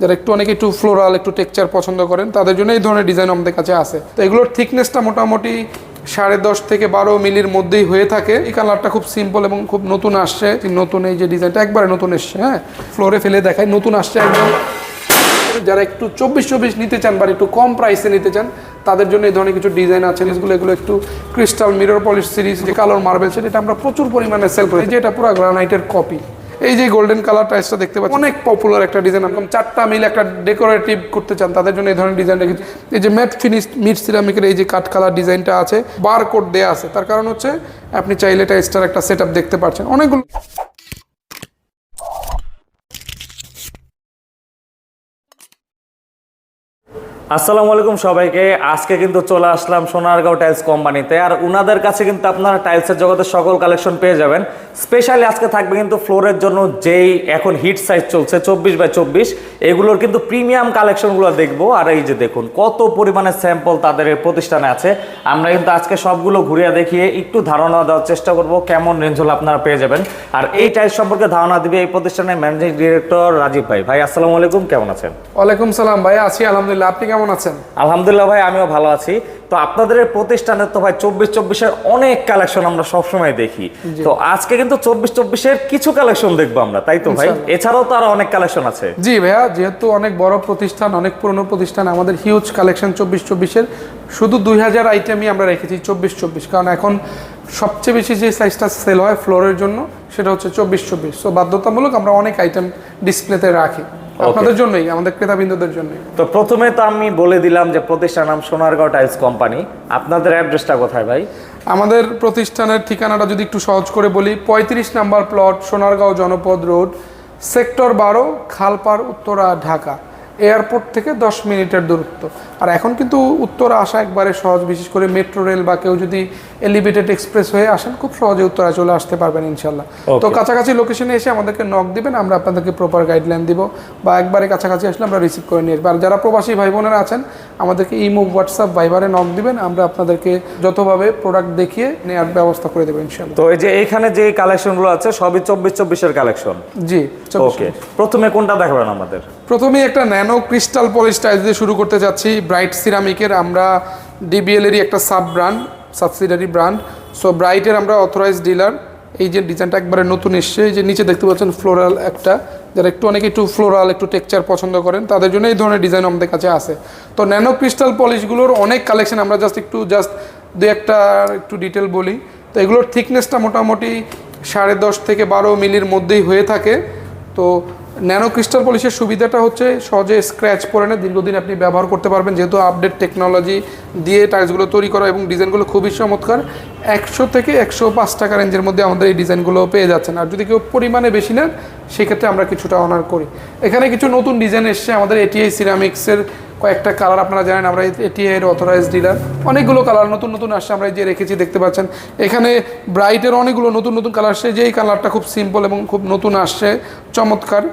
যারা একটু অনেকে একটু ফ্লোরাল একটু টেক্সচার পছন্দ করেন, তাদের জন্য এই ধরনের ডিজাইন আমাদের কাছে আছে। তো এগুলোর থিকনেসটা মোটামুটি সাড়ে দশ থেকে বারো মিলির মধ্যেই হয়ে থাকে। এই কালারটা খুব সিম্পল এবং খুব নতুন আসছে। নতুন এই যে ডিজাইনটা একবারে নতুন এসছে হ্যাঁ? ফ্লোরে ফেলে দেখায় নতুন আসছে একদম। যারা একটু চব্বিশ চব্বিশ নিতে চান বা একটু কম প্রাইসে নিতে চান, তাদের জন্য এই ধরনের কিছু ডিজাইন আছে। এগুলো এগুলো একটু ক্রিস্টাল মিরর পলিশ সিরিজ যে কালার মার্বেল সেটা আমরা প্রচুর পরিমাণে সেল করি এই যে এটা পুরো গ্রানাইটের কপি এই যে গোল্ডেন কালার টাইসটা দেখতে পাচ্ছি অনেক পপুলার একটা ডিজাইন আপনার চারটা মিল একটা ডেকোরেটিভ করতে চান, তাদের জন্য এই ধরনের ডিজাইন রেখেছি। এই যে ম্যাট ফিনিশ মিট সিরামিকের এই যে কাঠ কালার ডিজাইনটা আছে বার কোড দেওয়া আছে, তার কারণ হচ্ছে আপনি চাইলে টাইসটার একটা সেট দেখতে পাচ্ছেন অনেকগুলো আসসালামু আলাইকুম সবাইকে। আজকে কিন্তু চলে আসলাম সোনারগাঁও টাইলস কোম্পানিতে। আর উনাদের কাছে কিন্তু আপনারা টাইলসের জগতের সকল কালেকশন পেয়ে যাবেন। স্পেশালি আজকে থাকবে কিন্তু ফ্লোরের জন্য যেই এখন হিট সাইজ চলছে, চব্বিশ বাই চব্বিশ। এগুলোর কিন্তু প্রিমিয়াম কালেকশনগুলো দেখব। আর এই যে দেখুন, কত পরিমাণে স্যাম্পল তাদের প্রতিষ্ঠানে আছে। আমরা কিন্তু আজকে সবগুলো ঘুরিয়ে দেখিয়ে একটু ধারণা দেওয়ার চেষ্টা করব কেমন রেঞ্জ হলে আপনারা পেয়ে যাবেন। আর এই টাইলস সম্পর্কে ধারণা দিবে এই প্রতিষ্ঠানের ম্যানেজিং ডিরেক্টর রাজীব ভাই। ভাই, আসসালামু আলাইকুম, কেমন আছেন? ওয়ালাইকুম সালাম ভাই, আছি আলহামদুলিল্লাহ। আপনি কেমন আছেন? আলহামদুলিল্লাহ ভাই আমিও ভালো আছি। তো আপনাদের এই প্রতিষ্ঠানের তো ভাই চব্বিশ চব্বিশের অনেক কালেকশন আমরা সবসময় দেখি। তো আজকে কিন্তু চব্বিশ চব্বিশের কিছু কালেকশন দেখব আমরা তাই তো ভাই? এছাড়াও তো আরও অনেক কালেকশন আছে। জি ভাইয়া যেহেতু অনেক বড় প্রতিষ্ঠান অনেক পুরনো প্রতিষ্ঠান আমাদের হিউজ কালেকশন চব্বিশ চব্বিশের শুধু দুই হাজার আইটেমই আমরা রেখেছি চব্বিশ চব্বিশ কারণ এখন সবচেয়ে বেশি যে সাইজটা সেল হয় ফ্লোরের জন্য সেটা হচ্ছে চব্বিশ চব্বিশ সো বাধ্যতামূলক আমরা অনেক আইটেম ডিসপ্লেতে রাখি। আপনাদের জন্যই আমাদের ক্রেতাবৃন্দদের জন্যই। তো প্রথমে তো আমি বলে দিলাম যে প্রতিষ্ঠান নাম সোনারগাঁও টাইলস কোম্পানি। আপনাদের অ্যাড্রেসটা কোথায় ভাই? আমাদের প্রতিষ্ঠানের ঠিকানাটা যদি একটু সহজ করে বলি পঁয়ত্রিশ নাম্বার প্লট সোনারগাঁও জনপদ রোড সেক্টর বারো খালপাড় উত্তরা ঢাকা। এয়ারপোর্ট থেকে দশ মিনিটের দূরত্ব। আর এখন কিন্তু উত্তরা আসা একবারে সহজ বিশেষ করে মেট্রো রেল বা কেউ যদি এলিভেটেড এক্সপ্রেস হয়ে আসেন খুব সহজে উত্তরা চলে আসতে পারবেন ইনশাল্লাহ তো কাছাকাছি লোকেশনে এসে আমাদেরকে নক দিবেন আমরা আপনাদেরকে প্রপার গাইডলাইন দিব বা একবারে কাছাকাছি আসলে আমরা রিসিভ করে নিয়ে আসব। আর যারা প্রবাসী ভাই বোনেরা আছেন আমাদেরকে ইমো হোয়াটসঅ্যাপ ভাইবারে নক দিবেন আমরা আপনাদেরকে যতভাবে প্রোডাক্ট দেখিয়ে নেওয়ার ব্যবস্থা করে দেবো ইনশাল্লাহ তো এই যে এখানে যে কালেকশনগুলো আছে সবই চব্বিশ চব্বিশের কালেকশন জি ওকে প্রথমে কোনটা দেখাবেন আমাদের? প্রথমেই একটা ন্যানো ক্রিস্টাল পলিশ টাইলস দিয়ে শুরু করতে যাচ্ছি? ব্রাইট সিরামিকের আমরা ডিবিএলেরই একটা sub brand subsidiary brand. So ব্রাইটের আমরা অথরাইজ ডিলার এই যে ডিজাইনটা একবারে নতুন এসছে, এই যে নিচে দেখতে পাচ্ছেন ফ্লোরাল একটা। যারা একটু অনেকে একটু ফ্লোরাল একটু টেক্সচার পছন্দ করেন, তাদের জন্য এই ধরনের ডিজাইন আমাদের কাছে আছে। তো ন্যানো ক্রিস্টাল পলিশগুলোর অনেক কালেকশন আমরা জাস্ট একটু জাস্ট দু একটা একটু ডিটেল বলি। তো, এগুলোর থিকনেসটা মোটামুটি সাড়ে দশ থেকে বারো মিলির মধ্যেই হয়ে থাকে। তো ন্যানো ক্রিস্টাল পলিশের সুবিধাটা হচ্ছে সহজে স্ক্র্যাচ পড়ে না, দীর্ঘদিন আপনি ব্যবহার করতে পারবেন। যেহেতু আপডেট টেকনোলজি দিয়ে টাইলসগুলো তৈরি করা এবং ডিজাইনগুলো খুবই চমৎকার, একশো থেকে একশো পাঁচ টাকা রেঞ্জের মধ্যে আমাদের এই ডিজাইনগুলো পেয়ে যাচ্ছেন। আর যদি কেউ পরিমাণে বেশি নেন, সেক্ষেত্রে আমরা কিছুটা অনার করি। এখানে কিছু নতুন ডিজাইন এসছে, আমাদের এটিআই সিরামিক্সের কয়েকটা কালার আপনারা জানেন, আমরা এটিআই এর অথরাইজ ডিলার অনেকগুলো কালার নতুন নতুন আসছে, আমরা যে রেখেছি, দেখতে পাচ্ছেন। এখানে ব্রাইটের অনেকগুলো নতুন নতুন কালার আসছে, যেই কালারটা খুব সিম্পল এবং খুব নতুন আসছে, চমৎকার।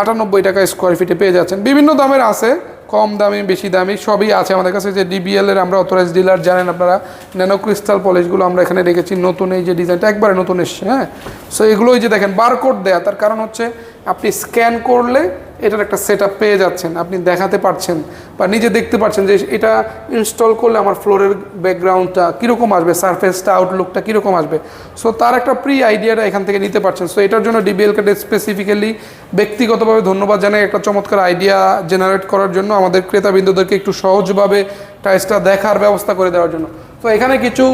আটানব্বই টাকা স্কোয়ার ফিটে পেয়ে যাচ্ছেন। বিভিন্ন দামের আছে, কম দামি, বেশি দামি, সবই আছে আমাদের কাছে। যে ডিবিএলের আমরা অথরাইজ ডিলার জানেন আপনারা ন্যানো ক্রিস্টাল পলিশগুলো আমরা এখানে রেখেছি। নতুন এই যে ডিজাইনটা একবারে নতুন এসছে হ্যাঁ? সো এগুলোই যে দেখেন বারকোড দেয়া, তার কারণ হচ্ছে আপনি স্ক্যান করলে এটার একটা সেট পেয়ে যাচ্ছেন, আপনি দেখাতে পারছেন বা নিজে দেখতে পাচ্ছেন যে এটা ইনস্টল করলে আমার ফ্লোরের ব্যাকগ্রাউন্ডটা কীরকম আসবে সারফেসটা আউটলুকটা কীরকম আসবে। সো তার একটা প্রি আইডিয়াটা এখান থেকে নিতে পারছেন। সো এটার জন্য ডিবিএল কার্ডে স্পেসিফিক্যালি ব্যক্তিগতভাবে ধন্যবাদ জানাই একটা চমৎকার আইডিয়া জেনারেট করার জন্য আমাদের ক্রেতাবিন্দুদেরকে একটু সহজভাবে টাইসটা দেখার ব্যবস্থা করে দেওয়ার জন্য। তো এখানে কিছু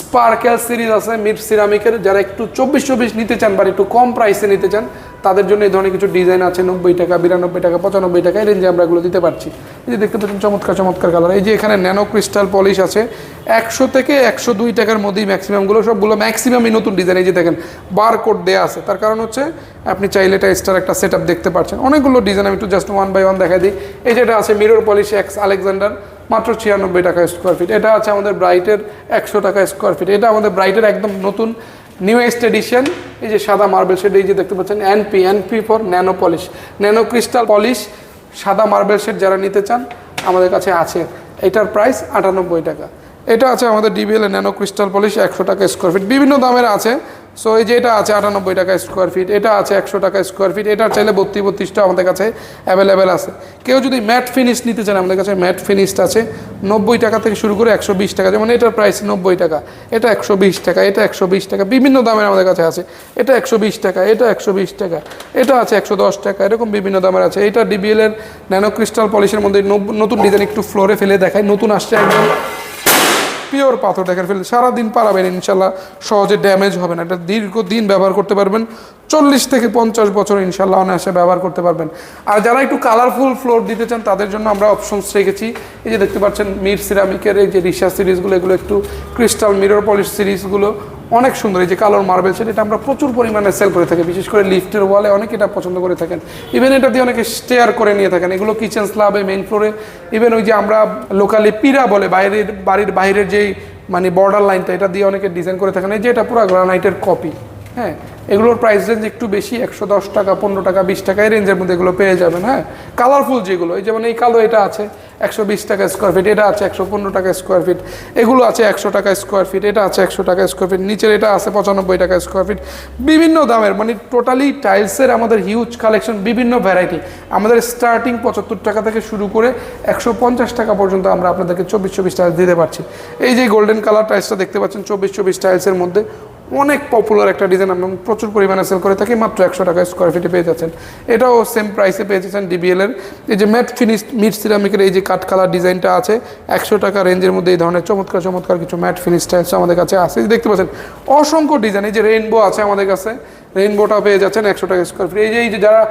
স্পার্কেল সিরিজ আছে মিড সিরামিকের যারা একটু চব্বিশ চব্বিশ নিতে চান বা একটু কম প্রাইসে নিতে চান তাদের জন্য এই ধরনের কিছু ডিজাইন আছে, নব্বই টাকা, বিরানব্বই টাকা, পঁচানব্বই টাকা, এই রেঞ্জে আমরা এগুলো দিতে পারছি। এই যে দেখতে পাচ্ছেন চমৎকার চমৎকার কালার এই যে এখানে ন্যানো ক্রিস্টাল পলিশ আছে, একশো থেকে একশো দুই টাকার মধ্যেই ম্যাক্সিমামগুলো সবগুলো ম্যাক্সিমামই নতুন ডিজাইন এই যে দেখেন বার কোড দেওয়া আছে। তার কারণ হচ্ছে, আপনি চাইলে এটা এক্সট্রা একটা সেট দেখতে পাচ্ছেন অনেকগুলো ডিজাইন আমি একটু জাস্ট ওয়ান বাই ওয়ান দেখাই দিই। এই যেটা আছে মিরর পলিশ এক্স আলেকজান্ডার মাত্র ছিয়ানব্বই টাকা স্কোয়ার ফিট এটা আছে আমাদের ব্রাইটের একশো টাকা স্কোয়ার ফিট এটা আমাদের ব্রাইটের একদম নতুন নিউয়েস্ট এডিশন এই যে সাদা মার্বেল শেড এই যে দেখতে পাচ্ছেন NP NP for nano polish nano crystal polish সাদা মার্বেল শেড যারা নিতে চান, আমাদের কাছে আছে। এটার প্রাইস আটানব্বই টাকা। এটা আছে আমাদের ডিবিএল ন্যানো ক্রিস্টাল পলিশ একশো টাকা স্কোয়ার ফিট বিভিন্ন দামের আছে সো এই যে এটা আছে আটানব্বই টাকা স্কোয়ার ফিট এটা আছে একশো টাকা স্কোয়ার ফিট এটা চাইলে বত্রিশ বত্রিশটা আমাদের কাছে অ্যাভেলেবেল আছে। কেউ যদি ম্যাট ফিনিশ নিতে চান, আমাদের কাছে ম্যাট ফিনিশড আছে, নব্বই টাকা থেকে শুরু করে একশো বিশ টাকা, যেমন এটার প্রাইস নব্বই টাকা, এটা একশো বিশ টাকা, এটা একশো বিশ টাকা, বিভিন্ন দামের আমাদের কাছে আছে। এটা একশো বিশ টাকা, এটা একশো বিশ টাকা, এটা আছে একশো দশ টাকা, এরকম বিভিন্ন দামের আছে। এটা ডিবিএলের ন্যানো ক্রিস্টাল পলিশের মধ্যে নতুন ডিজাইন একটু ফ্লোরে ফেলে দেখায় নতুন আসছে একদম। পিওর পাথর দেখেন ফেলে সারাদিন পারাবেন ইনশাল্লাহ সহজে ড্যামেজ হবে না। এটা দীর্ঘদিন ব্যবহার করতে পারবেন, চল্লিশ থেকে পঞ্চাশ বছর ইনশাল্লাহ অনায়াসে ব্যবহার করতে পারবেন। আর যারা একটু কালারফুল ফ্লোর দিতে চান, তাদের জন্য আমরা অপশনস রেখেছি। এই যে দেখতে পাচ্ছেন মির সিরামিকের এই যে রিসা সিরিজগুলো, এগুলো একটু ক্রিস্টাল মিরর পলিশ সিরিজগুলো অনেক সুন্দর, এই যে কালোর মার্বেল সেট এটা আমরা প্রচুর পরিমাণে সেল করে থাকি, বিশেষ করে লিফটের ওয়ালে অনেকে এটা পছন্দ করে থাকেন। ইভেন এটা দিয়ে অনেকে স্টেয়ার করে নিয়ে থাকেন, এগুলো কিচেন স্লাবে মেইন ফ্লোরে ইভেন ওই যে আমরা লোকালি পিরা বলে, বাইরের বাড়ির বাইরের যেই মানে বর্ডার লাইনটা এটা দিয়ে অনেকে ডিজাইন করে থাকেন, এই যে এটা পুরো গ্রানাইটের কপি হ্যাঁ। এগুলোর প্রাইস রেঞ্জ একটু বেশি, একশো দশ টাকা, পনেরো টাকা, বিশ টাকা, এই রেঞ্জের মধ্যে এগুলো পেয়ে যাবেন হ্যাঁ? কালারফুল যেগুলো, এই যেমন এই কালো এটা আছে, একশো বিশ টাকা স্কোয়ার ফিট এটা আছে একশো পনেরো টাকা স্কোয়ার ফিট এগুলো আছে একশো টাকা স্কোয়ার ফিট এটা আছে একশো টাকা স্কোয়ার ফিট নিচের এটা আছে পঁচানব্বই টাকা স্কোয়ার ফিট বিভিন্ন দামের মানে টোটালি টাইলসের আমাদের হিউজ কালেকশন বিভিন্ন ভ্যারাইটি আমাদের স্টার্টিং পঁচাত্তর টাকা থেকে শুরু করে একশো পঞ্চাশ টাকা পর্যন্ত আমরা আপনাদেরকে চব্বিশ চব্বিশ টাইলস দিতে পারছি। এই যে গোল্ডেন কালার টাইলসটা দেখতে পাচ্ছেন, চব্বিশ চব্বিশ টাইলসের মধ্যে অনেক পপুলার একটা ডিজাইন এবং প্রচুর পরিমাণে সেল করে থাকি, মাত্র একশো টাকা স্কোয়ার ফিটে পেয়ে যাচ্ছেন। এটাও সেম প্রাইসে পেয়ে যাচ্ছেন ডিবিএল এর। এই যে ম্যাট ফিনিশ মিট সিরামিকের এই যে কাঠ কালার ডিজাইনটা আছে, একশো টাকা রেঞ্জের মধ্যে এই ধরনের চমৎকার চমৎকার কিছু ম্যাট ফিনিশ টাইলস আমাদের কাছে আছে। দেখতে পাচ্ছেন, অসংখ্য ডিজাইন এই যে রেইনবো আছে আমাদের কাছে রেইনবোটা পেয়ে যাচ্ছেন একশো টাকা স্কোয়ার ফিট এই যে এই যে যারা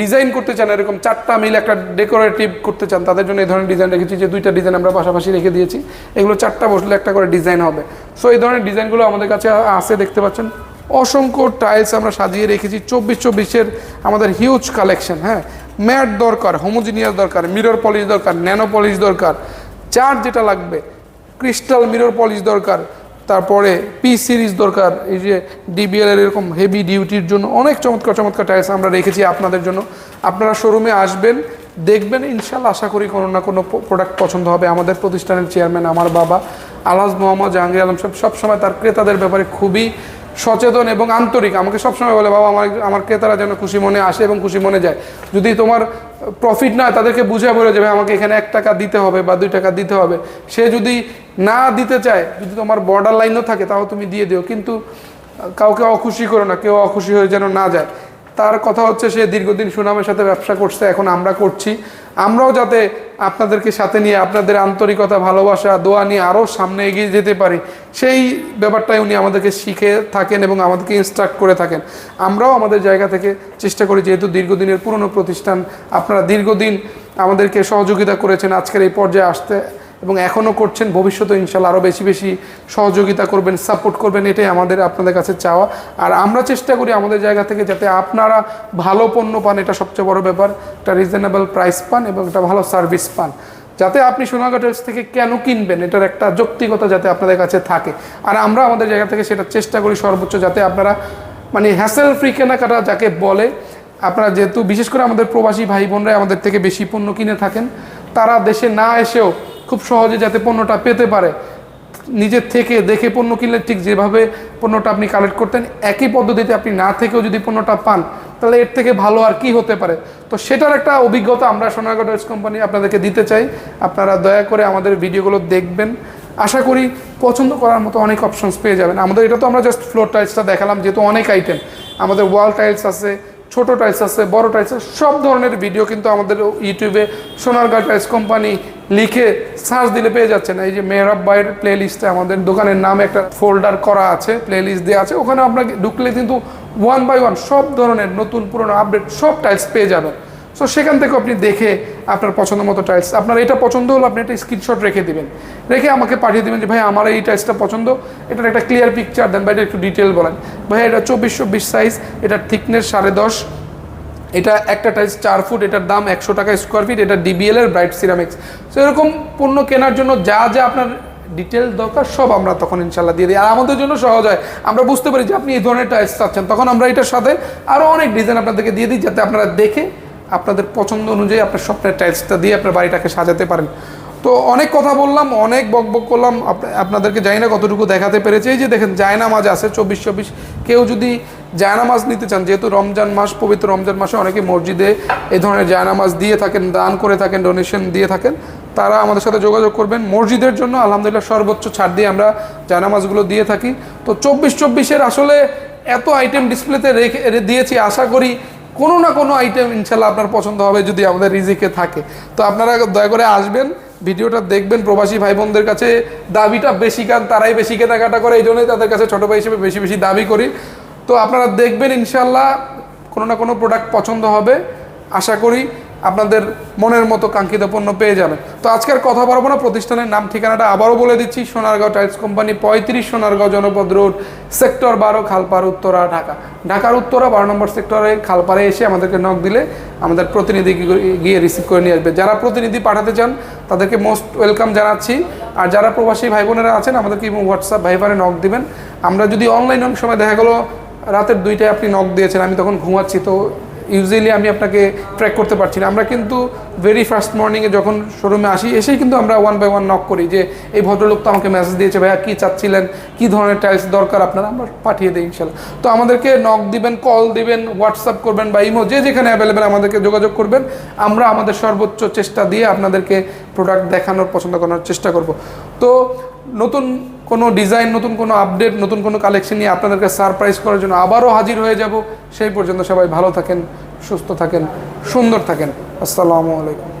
ডিজাইন করতে চান, এরকম চারটা মিলে একটা ডেকোরেটিভ করতে চান, তাদের জন্য এই ধরনের ডিজাইন রেখেছি যে দুইটা ডিজাইন আমরা পাশাপাশি রেখে দিয়েছি। এগুলো চারটা বসলে একটা করে ডিজাইন হবে। সো এই ধরনের ডিজাইনগুলো আমাদের কাছে আছে, দেখতে পাচ্ছেন। অসংখ্য টাইলস আমরা সাজিয়ে রেখেছি, চব্বিশ চব্বিশের আমাদের হিউজ কালেকশন হ্যাঁ? ম্যাট দরকার হোমোজিনিয়াস দরকার মিরর পলিশ দরকার ন্যানো পলিশ দরকার, চার যেটা লাগবে ক্রিস্টাল মিরর পলিশ দরকার তারপরে পি সিরিজ দরকার, এই যে ডিবিএল এর এরকম হেভি ডিউটির জন্য অনেক চমৎকার চমৎকার টাইলস আমরা রেখেছি আপনাদের জন্য। আপনারা শোরুমে আসবেন, দেখবেন, ইনশাল্লাহ আশা করি কোনো না কোনো প্রোডাক্ট পছন্দ হবে। আমাদের প্রতিষ্ঠানের চেয়ারম্যান আমার বাবা আলাজ মোহাম্মদ জাহাঙ্গীর আলম সাহেব সবসময় তার ক্রেতাদের ব্যাপারে খুবই সচেতন এবং আন্তরিক। আমাকে সবসময় বলে, বাবা, আমার আমার ক্রেতারা যেন খুশি মনে আসে এবং খুশি মনে যায়। যদি তোমার প্রফিট না তাদেরকে বুঝে বলে যাবে আমাকে এখানে এক টাকা দিতে হবে বা দুই টাকা দিতে হবে। সে যদি না দিতে চায়, যদি তোমার বর্ডার লাইনও থাকে, তাও তুমি দিয়ে দিও। কিন্তু, কাউকে অখুশি করো না, কেউ অখুশি হয়ে যেন না যায়। তার কথা হচ্ছে সে দীর্ঘদিন সুনামের সাথে ব্যবসা করছে, এখন আমরা করছি। আমরাও যাতে আপনাদেরকে সাথে নিয়ে, আপনাদের আন্তরিকতা, ভালোবাসা, দোয়া নিয়ে আরও সামনে এগিয়ে যেতে পারি, সেই ব্যাপারটাই উনি আমাদেরকে শিখে থাকেন এবং আমাদেরকে ইনস্ট্রাক্ট করে থাকেন। আমরাও আমাদের জায়গা থেকে চেষ্টা করি, যেহেতু দীর্ঘদিনের পুরনো প্রতিষ্ঠান, আপনারা দীর্ঘদিন আমাদেরকে সহযোগিতা করেছেন, আজকের এই পর্যায়ে আসতে এবং এখনও করছেন ভবিষ্যতে ইনশাল্লাহ আরও বেশি বেশি সহযোগিতা করবেন সাপোর্ট করবেন, এটাই আমাদের, আপনাদের কাছে চাওয়া। আর আমরা চেষ্টা করি আমাদের জায়গা থেকে যাতে আপনারা ভালো পণ্য পান, এটা সবচেয়ে বড় ব্যাপার। একটা রিজনেবল প্রাইস পান এবং একটা ভালো সার্ভিস পান। যাতে আপনি সোনাগা থেকে কেন কিনবেন, এটার একটা যৌক্তিকতা যাতে আপনাদের কাছে থাকে। আর আমরা আমাদের জায়গা থেকে সেটা চেষ্টা করি সর্বোচ্চ যাতে আপনারা মানে হ্যাসেল ফ্রি কেনাকাটা যাকে বলে, আপনারা যেহেতু, বিশেষ করে আমাদের প্রবাসী ভাই বোনরা আমাদের থেকে বেশি পণ্য কিনে থাকেন, তারা দেশে না এসেও খুব সহজে যাতে পণ্যটা পেতে পারে। নিজের থেকে দেখে পণ্য কিনলে ঠিক যেভাবে পণ্যটা আপনি কালেক্ট করতেন, একই পদ্ধতিতে আপনি না থেকেও যদি পণ্যটা পান, তাহলে এর থেকে ভালো আর কি হতে পারে? তো সেটার একটা অভিজ্ঞতা আমরা সোনারগাঁ ডয়েস কোম্পানি আপনাদেরকে দিতে চাই। আপনারা দয়া করে আমাদের ভিডিওগুলো দেখবেন। আশা করি পছন্দ করার মতো অনেক অপশনস পেয়ে যাবেন। আমাদের এটা তো আমরা জাস্ট ফ্লোর টাইলসটা দেখালাম, যেহেতু অনেক আইটেম আমাদের ওয়াল টাইলস আছে, ছোট টাইলস আছে, বড় টাইলস আছে, সব ধরনের ভিডিও কিন্তু আমাদের ইউটিউবে সোনারগাঁ টাইলস কোম্পানি লিখে সার্চ দিলে পেয়ে যাচ্ছেন। এই যে মেহরাব বাইয়ের প্লে লিস্টে আমাদের দোকানের নামে একটা ফোল্ডার করা আছে প্লে লিস্ট দেওয়া আছে। ওখানে আপনাকে ঢুকলে কিন্তু ওয়ান বাই ওয়ান সব ধরনের নতুন পুরনো আপডেট সব টাইলস পেয়ে যাবেন। সো সেখান থেকে আপনি দেখে আপনার পছন্দ মতো টাইলস আপনার এটা পছন্দ হলো আপনি একটা স্ক্রিনশট রেখে দিবেন। রেখে আমাকে পাঠিয়ে দেবেন যে, ভাই, আমার এই টাইলসটা পছন্দ। এটার একটা ক্লিয়ার পিকচার দেন। বা এটা একটু ডিটেল বলেন। ভাই, এটা চব্বিশশো বিশ সাইজ এটার থিকনেস সাড়ে দশ। এটা একটা টাইলস চার ফুট এটার দাম একশো টাকা স্কোয়ার ফিট এটা ডিবিএল এর ব্রাইট সিরামিক্স তো এরকম পণ্য কেনার জন্য যা যা আপনার ডিটেল দরকার, সব আমরা তখন ইনশাল্লাহ দিয়ে দিই। আর আমাদের জন্য সহজ হয়। আমরা বুঝতে পারি যে আপনি এই ধরনের টাইলস চাচ্ছেন। তখন আমরা এটার সাথে আরও অনেক ডিজাইন আপনাদেরকে দিয়ে দিই, যাতে আপনারা দেখে আপনাদের পছন্দ অনুযায়ী আপনার স্বপ্নের টাইলসটা দিয়ে আপনার বাড়িটাকে সাজাতে পারেন। তো অনেক কথা বললাম, অনেক বকবক করলাম। আপ- আপনাদেরকে জানি না কতটুকু দেখাতে পেরেছি। এই যে দেখেন, জায়নামাজ আছে, চব্বিশ চব্বিশ। কেউ যদি জায়নামাজ নিতে চান, যেহেতু রমজান মাস, পবিত্র রমজান মাসে অনেকে মসজিদে এই ধরনের জায়নামাজ দিয়ে থাকেন, দান করে থাকেন ডোনেশন দিয়ে থাকেন, তারা আমাদের সাথে যোগাযোগ করবেন। মসজিদের জন্য আলহামদুলিল্লাহ সর্বোচ্চ ছাড় দিয়ে আমরা জায়নামাজগুলো দিয়ে থাকি। তো চব্বিশ চব্বিশের আসলে এত আইটেম ডিসপ্লেতে রেখে দিয়েছি, আশা করি কোনো না কোনো আইটেম ইনশাল্লাহ আপনার পছন্দ হবে যদি আমাদের রিজিকে থাকে। তো আপনারা দয়া করে আসবেন, ভিডিওটা দেখবেন, প্রবাসী ভাই বোনদের কাছে দাবিটা বেশি, কারণ তারাই বেশি কেনাকাটা করে, এই জন্যই তাদের কাছে ছোটো ভাই হিসেবে বেশি বেশি দাবি করি। তো আপনারা দেখবেন ইনশাল্লাহ কোনো না কোনো প্রোডাক্ট পছন্দ হবে। আশা করি আপনাদের মনের মতো কাঙ্ক্ষিত পণ্য পেয়ে যাবেন। তো আজকের কথা বলব না, প্রতিষ্ঠানের নাম ঠিকানাটা আবারও বলে দিচ্ছি, সোনারগাঁও টাইলস কোম্পানি, পঁয়ত্রিশ সোনারগাঁও জনপদ রোড, সেক্টর বারো, খালপাড়, উত্তরা, ঢাকা। ঢাকার উত্তরা বারো নম্বর সেক্টরে খালপাড়ে এসে আমাদেরকে নক দিলে আমাদের প্রতিনিধি গিয়ে রিসিভ করে নিয়ে আসবে। যারা প্রতিনিধি পাঠাতে চান, তাদেরকে মোস্ট ওয়েলকাম জানাচ্ছি। আর যারা প্রবাসী ভাই বোনেরা আছেন, আমাদেরকে হোয়াটসঅ্যাপ ভাইবারে নক দিবেন। আমরা যদি অনলাইন অনেক সময় দেখা গেলো রাতের দুইটায় আপনি নক দিয়েছেন, আমি তখন ঘুমাচ্ছি, তো ইউজুয়ালি আমি আপনাকে ট্র্যাক করতে পারছি না। আমরা কিন্তু ভেরি ফার্স্ট মর্নিংয়ে যখন শোরুমে আসি, এসেই কিন্তু আমরা ওয়ান বাই ওয়ান নক করি যে, এই ভদ্রলোক তো আমাকে মেসেজ দিয়েছে, ভাইয়া কী চাচ্ছিলেন? কী ধরনের টাইলস দরকার আপনারা? আমরা পাঠিয়ে দিই ইনশাল্লাহ। তো আমাদেরকে নক দিবেন কল দিবেন হোয়াটসঅ্যাপ করবেন বা ইমো যে যেখানে অ্যাভেলেবেল আমাদেরকে যোগাযোগ করবেন। আমরা আমাদের সর্বোচ্চ চেষ্টা দিয়ে আপনাদেরকে প্রোডাক্ট দেখানোর, পছন্দ করার চেষ্টা করব। তো নতুন কোনো ডিজাইন নতুন কোনো আপডেট নতুন কোনো কালেকশন নিয়ে আপনাদেরকে সারপ্রাইজ করার জন্য আবারও হাজির হয়ে যাব। সেই পর্যন্ত সবাই ভালো থাকেন, সুস্থ থাকেন, সুন্দর থাকেন। আসসালামু আলাইকুম।